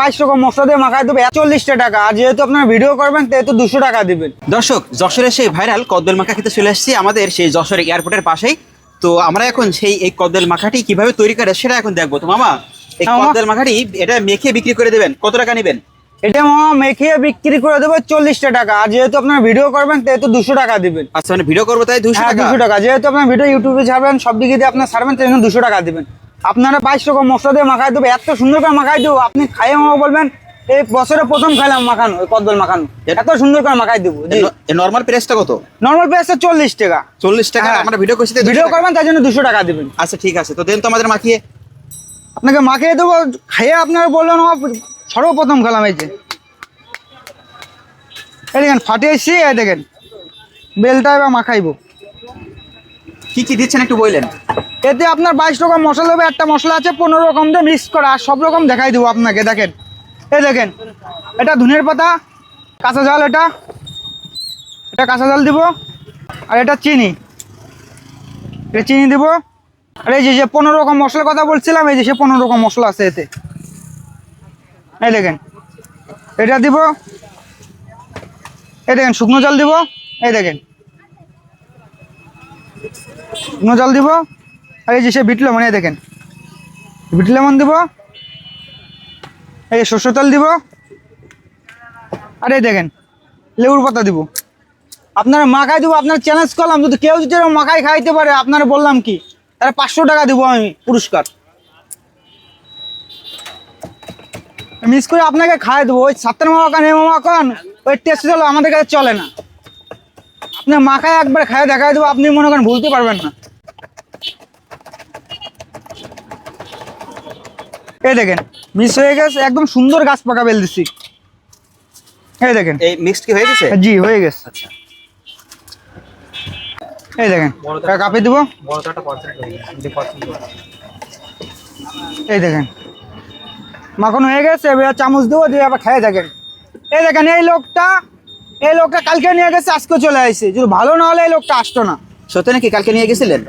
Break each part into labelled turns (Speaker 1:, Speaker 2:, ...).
Speaker 1: বাইশ রকম মশলা দিয়ে দেবো চল্লিশটা টাকা। আর যেহেতু আপনারা ভিডিও করবেন সেহেতু দুশো টাকা দিবেন।
Speaker 2: দর্শক যশোরের সেই ভাইরাল কদ্দল মাখা খেতে চলে আসছি আমাদের সেই যশোর এয়ারপোর্টের পাশেই। তো আমরা এখন সেই এই মাখাটি কীভাবে তৈরি করে সেটা এখন দেখব। তো মামা এই মাখাটি এটা মেখে বিক্রি করে দেবেন কত টাকা নেবেন?
Speaker 1: এটা মামা মেখে বিক্রি করে দেবো চল্লিশটা টাকা। আর যেহেতু আপনারা ভিডিও করবেন সেহেতু দুশো টাকা দিবেন।
Speaker 2: আচ্ছা মানে ভিডিও করব তাই দুশো
Speaker 1: হ্যাঁ
Speaker 2: টাকা?
Speaker 1: দুশো টাকা। যেহেতু আপনার ভিডিও ইউটিউবে ছাড়বেন সব দিকে দিয়ে আপনার ছাড়বেন দুশো টাকা দিবেন। আপনারা বাইশ রকম মশলা দিয়ে মাখাই দেবো এত সুন্দর করে মাখাই দেবো। আপনি খাইয়ে মামা বলবেন এই বছরে প্রথম খাইলাম মাখানো এই কদবেল মাখানো। এত সুন্দর করে মাখাই দেবো
Speaker 2: নর্মাল প্রাইসটা কত?
Speaker 1: নর্মাল প্রাইসটা চল্লিশ টাকা।
Speaker 2: চল্লিশ টাকা
Speaker 1: হ্যাঁ।
Speaker 2: আমরা ভিডিও করছি
Speaker 1: ভিডিও করবেন তার জন্য দুশো টাকা দিবেন।
Speaker 2: আচ্ছা ঠিক আছে তো দেন তো আমাদের মাখিয়ে।
Speaker 1: আপনাকে মাখিয়ে দেবো খাইয়ে আপনারা বললেন সর্বপ্রথম খেলাম এই যে। এই দেখেন ফাটিয়েছি এই দেখেন। বেলটা এবার মাখাইবো।
Speaker 2: কি কি দিচ্ছেন একটু বললেন?
Speaker 1: এতে আপনার বাইশ রকম মশলা দেবে একটা মশলা আছে, পনেরো রকম দিয়ে মিক্স করা। আর সব রকম দেখাই দেবো আপনাকে, দেখেন। এই দেখেন, এটা ধনের পাতা, কাঁচা জল এটা। এটা কাঁচা জল দিব, আর এটা চিনি। এটা চিনি দিব। আর এই যে যে পনেরো রকম মশলার কথা বলছিলাম, এই যে, সে পনেরো রকম মশলা আছে এতে। এই দেখেন, এটা দিব। এই দেখেন, শুকনো জল দিব। এই দেখেন, শুকনো জল দিব। আর এই যে সে বিট লেমন এই দেখেন। বিট লেমন দিব? এই যে সর্ষের তেল দিব? আর দেখেন, লেবুর পাতা দিব। আপনারা মাখাই দিব, আপনার চ্যালেঞ্জ করলাম, যদি কেউ যদি এরকম মাখাই খাইতে পারে, আপনারা বললাম কি তাহলে পাঁচশো টাকা দিব আমি পুরস্কার। মিস করে আপনাকে খাই দেবো। ওই সাত্তার মামা কান এই মামা কান ওই টেস্ট হলো আমাদের কাছে চলে না। আপনি মাখায় একবার খায় দেখাই দেবো, আপনি মনে করেন ভুলতে পারবেন না। এই দেখেন মিস হয়ে গেছে একদম সুন্দর গাছ পাকা বেল দিচ্ছি এই দেখেন।
Speaker 2: এই মিক্সড কি হয়ে গেছে?
Speaker 1: জি হয়ে গেছে।
Speaker 2: আচ্ছা।
Speaker 1: এই দেখেন এটা কাপে দিব? এই দেখেন মাখন হয়ে গেছে এবার চামচ দেবো দিয়ে আবার খেয়ে দেখেন। এই দেখেন এই লোকটা এই লোকটা কালকে নিয়ে গেছে আজকে চলে আসছে যদি ভালো না হলে এই লোকটা আসতো না।
Speaker 2: সত্যি নাকি কালকে নিয়ে গেছিলেন?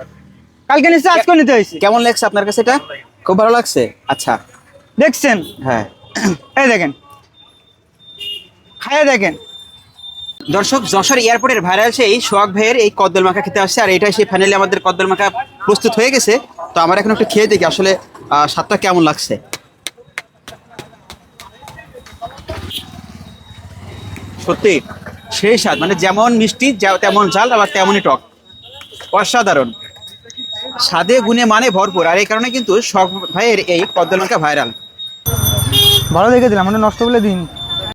Speaker 1: কালকে নিচ্ছে আজকে নিতে হয়েছে।
Speaker 2: কেমন লাগছে আপনার কাছে এটা? খুব ভালো লাগছে? আচ্ছা।
Speaker 1: দেখছেন?
Speaker 2: হ্যাঁ।
Speaker 1: এই দেখেন। খাইয়ে দেখেন।
Speaker 2: দর্শক যশোর এয়ারপোর্টের ভাইরাল সেই সোহাগ ভাইয়ের এই কদ্দল মাখা খেতে আসছে আর এটাই সেই ফাইনালি আমাদের কদ্দল মাখা প্রস্তুত হয়ে গেছে। তো আমরা এখন একটু খেয়ে দেখি আসলে স্বাদটা কেমন লাগছে। সত্যি সেই স্বাদ মানে যেমন মিষ্টি তেমন ঝাল আবার তেমনই টক। অসাধারণ। স্বাদে গুণে মানে ভরপুর, আর এই কারণে কিন্তু সব ভাইয়ের এই পদ্মলঙ্কা ভাইরাল।
Speaker 1: ভালো দেখে দিলাম আমাদের নষ্ট বলে দিন।